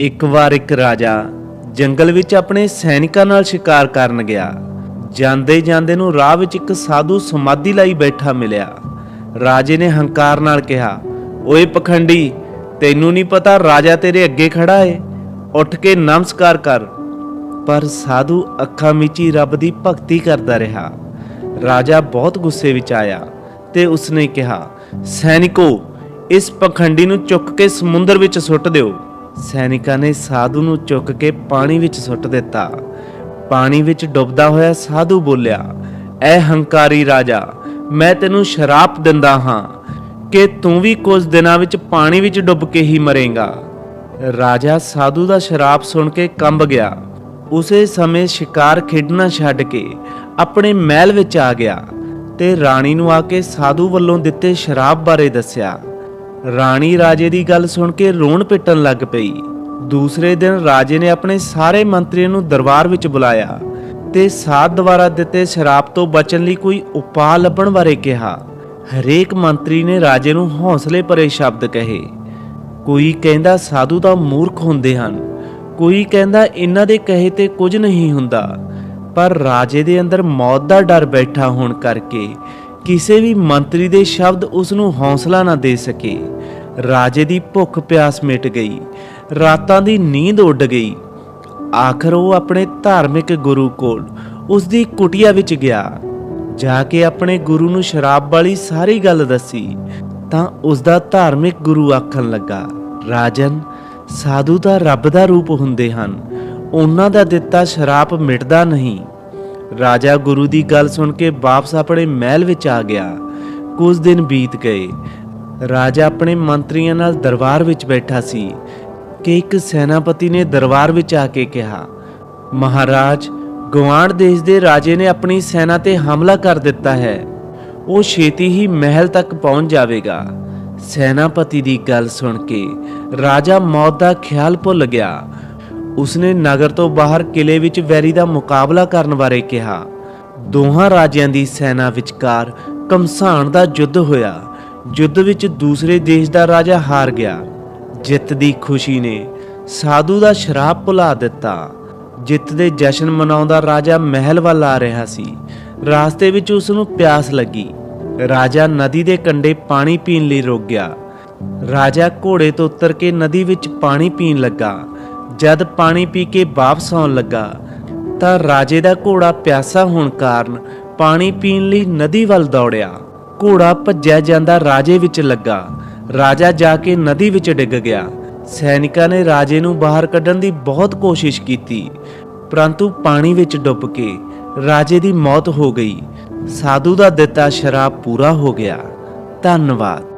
ਇੱਕ ਵਾਰ ਇੱਕ ਰਾਜਾ ਜੰਗਲ ਵਿੱਚ ਆਪਣੇ ਸੈਨਿਕਾਂ ਨਾਲ ਸ਼ਿਕਾਰ ਕਰਨ ਗਿਆ। ਜਾਂਦੇ ਜਾਂਦੇ ਨੂੰ ਰਾਹ ਵਿੱਚ ਇੱਕ ਸਾਧੂ ਸਮਾਧੀ ਲਈ ਬੈਠਾ ਮਿਲਿਆ। ਰਾਜੇ ਨੇ ਹੰਕਾਰ ਨਾਲ ਕਿਹਾ, ਓਏ ਪਖੰਡੀ, ਤੈਨੂੰ ਨਹੀਂ ਪਤਾ ਰਾਜਾ ਤੇਰੇ ਅੱਗੇ ਖੜਾ ਏ? ਉੱਠ ਕੇ ਨਮਸਕਾਰ ਕਰ। ਪਰ ਸਾਧੂ ਅੱਖਾਂ ਮੀਚੀ ਰੱਬ ਦੀ ਭਗਤੀ ਕਰਦਾ ਰਿਹਾ। ਰਾਜਾ ਬਹੁਤ ਗੁੱਸੇ ਵਿੱਚ ਆਇਆ ਤੇ ਉਸਨੇ ਕਿਹਾ, ਸੈਨਿਕੋ, ਇਸ ਪਖੰਡੀ ਨੂੰ ਚੁੱਕ ਕੇ ਸਮੁੰਦਰ ਵਿੱਚ ਸੁੱਟ ਦਿਓ। ਸੈਨਿਕਾਂ ਨੇ ਸਾਧੂ ਨੂੰ ਚੁੱਕ ਕੇ ਪਾਣੀ ਵਿੱਚ ਸੁੱਟ ਦਿੱਤਾ। ਪਾਣੀ ਵਿੱਚ ਡੁੱਬਦਾ ਹੋਇਆ ਸਾਧੂ ਬੋਲਿਆ, ਐ ਹੰਕਾਰੀ ਰਾਜਾ, ਮੈਂ ਤੈਨੂੰ ਸ਼ਰਾਪ ਦਿੰਦਾ ਹਾਂ ਕਿ ਤੂੰ ਵੀ ਕੁਝ ਦਿਨਾਂ ਵਿੱਚ ਪਾਣੀ ਵਿੱਚ ਡੁੱਬ ਕੇ ਹੀ ਮਰੇਂਗਾ। ਰਾਜਾ ਸਾਧੂ ਦਾ ਸ਼ਰਾਪ ਸੁਣ ਕੇ ਕੰਬ ਗਿਆ। ਉਸੇ ਸਮੇਂ ਸ਼ਿਕਾਰ ਖੇਡਣਾ ਛੱਡ ਕੇ ਆਪਣੇ ਮਹਿਲ ਵਿੱਚ ਆ ਗਿਆ ਤੇ ਰਾਣੀ ਨੂੰ ਆ ਕੇ ਸਾਧੂ ਵੱਲੋਂ ਦਿੱਤੇ ਸ਼ਰਾਬ ਬਾਰੇ ਦੱਸਿਆ। ਰਾਣੀ ਰਾਜੇ ਦੀ ਗੱਲ ਸੁਣ ਕੇ ਰੋਣ ਪਿੱਟਣ ਲੱਗ ਪਈ। ਦੂਸਰੇ ਦਿਨ ਰਾਜੇ ਨੇ ਆਪਣੇ ਸਾਰੇ ਮੰਤਰੀਆਂ ਨੂੰ ਦਰਬਾਰ ਵਿੱਚ ਬੁਲਾਇਆ ਤੇ ਸਾਧ ਦੁਆਰਾ ਦਿੱਤੇ ਸ਼ਰਾਬ ਤੋਂ ਬਚਣ ਲਈ ਕੋਈ ਉਪਾਅ ਲੱਭਣ ਬਾਰੇ ਕਿਹਾ। ਹਰੇਕ ਮੰਤਰੀ ਨੇ ਰਾਜੇ ਨੂੰ ਹੌਸਲੇ ਭਰੇ ਸ਼ਬਦ ਕਹੇ। ਕੋਈ ਕਹਿੰਦਾ ਸਾਧੂ ਤਾਂ ਮੂਰਖ ਹੁੰਦੇ ਹਨ, ਕੋਈ ਕਹਿੰਦਾ ਇਹਨਾਂ ਦੇ ਕਹੇ ਤੇ ਕੁਝ ਨਹੀਂ ਹੁੰਦਾ, ਪਰ ਰਾਜੇ ਦੇ ਅੰਦਰ ਮੌਤ ਦਾ ਡਰ ਬੈਠਾ ਹੋਣ ਕਰਕੇ ਕਿਸੇ ਵੀ ਮੰਤਰੀ ਦੇ ਸ਼ਬਦ ਉਸ ਨੂੰ ਹੌਸਲਾ ਨਾ ਦੇ ਸਕੇ। ਰਾਜੇ ਦੀ ਭੁੱਖ ਪਿਆਸ ਮਿਟ ਗਈ। ਰਾਤਾਂ ਦੀ ਨੀਂਦ ਉੱਡ ਗਈ। ਆਖਰ ਉਹ ਆਪਣੇ ਧਾਰਮਿਕ ਗੁਰੂ ਕੋਲ ਉਸ ਦੀ ਕੁਟੀਆ ਵਿੱਚ ਗਿਆ। ਜਾ ਕੇ ਆਪਣੇ ਗੁਰੂ ਨੂੰ ਸ਼ਰਾਬ ਵਾਲੀ ਸਾਰੀ ਗੱਲ ਦੱਸੀ। ਤਾਂ ਉਸ ਦਾ ਧਾਰਮਿਕ ਗੁਰੂ ਆਖਣ ਲੱਗਾ, ਰਾਜਨ, ਸਾਧੂ ਦਾ ਰੱਬ ਦਾ ਰੂਪ ਹੁੰਦੇ ਹਨ। ਉਹਨਾਂ ਦਾ ਦਿੱਤਾ ਸ਼ਰਾਪ ਮਿਟਦਾ ਨਹੀਂ। ਰਾਜਾ ਗੁਰੂ ਦੀ ਗੱਲ ਸੁਣ ਕੇ ਵਾਪਸ ਆਪਣੇ ਮਹਿਲ ਵਿੱਚ ਆ ਗਿਆ। ਕੁਝ ਦਿਨ ਬੀਤ ਗਏ। ਰਾਜਾ ਆਪਣੇ ਮੰਤਰੀਆਂ ਨਾਲ ਦਰਬਾਰ ਵਿੱਚ ਬੈਠਾ ਸੀ ਕਿ ਇੱਕ ਸੈਨਾਪਤੀ ਨੇ ਦਰਬਾਰ ਵਿੱਚ ਆ ਕੇ ਕਿਹਾ, ਮਹਾਰਾਜ ਗਵਾਂਡ ਦੇਸ਼ ਦੇ ਰਾਜੇ ਨੇ ਆਪਣੀ ਸੈਨਾ ਤੇ ਹਮਲਾ ਕਰ ਦਿੱਤਾ ਹੈ। ਉਹ ਛੇਤੀ ਹੀ ਮਹਿਲ ਤੱਕ ਪਹੁੰਚ ਜਾਵੇਗਾ। ਸੈਨਾਪਤੀ ਦੀ ਗੱਲ ਸੁਣ ਕੇ ਰਾਜਾ ਮੌਤ ਦਾ ਖਿਆਲ ਭੁੱਲ ਗਿਆ। ਉਸਨੇ ਨਗਰ ਤੋਂ ਬਾਹਰ ਕਿਲੇ ਵਿੱਚ ਵੈਰੀ ਦਾ ਮੁਕਾਬਲਾ ਕਰਨ ਬਾਰੇ ਕਿਹਾ। ਦੋਹਾਂ ਰਾਜਿਆਂ ਦੀ ਸੈਨਾ ਵਿਚਕਾਰ ਕਮਸਾਨ ਦਾ ਯੁੱਧ ਹੋਇਆ, ਯੁੱਧ ਵਿੱਚ ਦੂਸਰੇ ਦੇਸ਼ ਦਾ ਰਾਜਾ ਹਾਰ ਗਿਆ। ਜਿੱਤ ਦੀ ਖੁਸ਼ੀ ਨੇ ਸਾਧੂ ਦਾ ਸ਼ਰਾਬ ਭੁਲਾ ਦਿੱਤਾ। ਜਿੱਤ ਦੇ ਜਸ਼ਨ ਮਨਾਉਂਦਾ ਰਾਜਾ ਮਹਿਲ ਵੱਲ ਆ ਰਿਹਾ ਸੀ। ਰਾਸਤੇ ਵਿੱਚ ਉਸ ਨੂੰ ਪਿਆਸ ਲੱਗੀ। ਰਾਜਾ ਨਦੀ ਦੇ ਕੰਢੇ ਪਾਣੀ ਪੀਣ ਲਈ ਰੁਕ ਗਿਆ। ਰਾਜਾ ਘੋੜੇ ਤੋਂ ਉਤਰ ਕੇ ਨਦੀ ਵਿੱਚ ਪਾਣੀ ਪੀਣ ਲੱਗਾ। ਜਦ ਪਾਣੀ ਪੀ ਕੇ ਵਾਪਸ ਆਉਣ ਲੱਗਾ, ਤਾਂ ਰਾਜੇ ਦਾ ਘੋੜਾ ਪਿਆਸਾ ਹੋਣ ਕਾਰਨ ਪਾਣੀ ਪੀਣ ਲਈ ਨਦੀ ਵੱਲ ਦੌੜਿਆ। ਘੋੜਾ ਭੱਜਿਆ ਜਾਂਦਾ ਰਾਜੇ ਵਿੱਚ ਲੱਗਾ। ਰਾਜਾ ਜਾ ਕੇ ਨਦੀ ਵਿੱਚ ਡਿੱਗ ਗਿਆ। ਸੈਨਿਕਾਂ ਨੇ ਰਾਜੇ ਨੂੰ ਬਾਹਰ ਕੱਢਣ ਦੀ ਬਹੁਤ ਕੋਸ਼ਿਸ਼ ਕੀਤੀ, ਪਰੰਤੂ ਪਾਣੀ ਵਿੱਚ ਡੁੱਬ ਕੇ ਰਾਜੇ ਦੀ ਮੌਤ ਹੋ ਗਈ। ਸਾਧੂ ਦਾ ਦਿੱਤਾ ਸ਼ਰਾਬ ਪੂਰਾ ਹੋ ਗਿਆ। ਧੰਨਵਾਦ।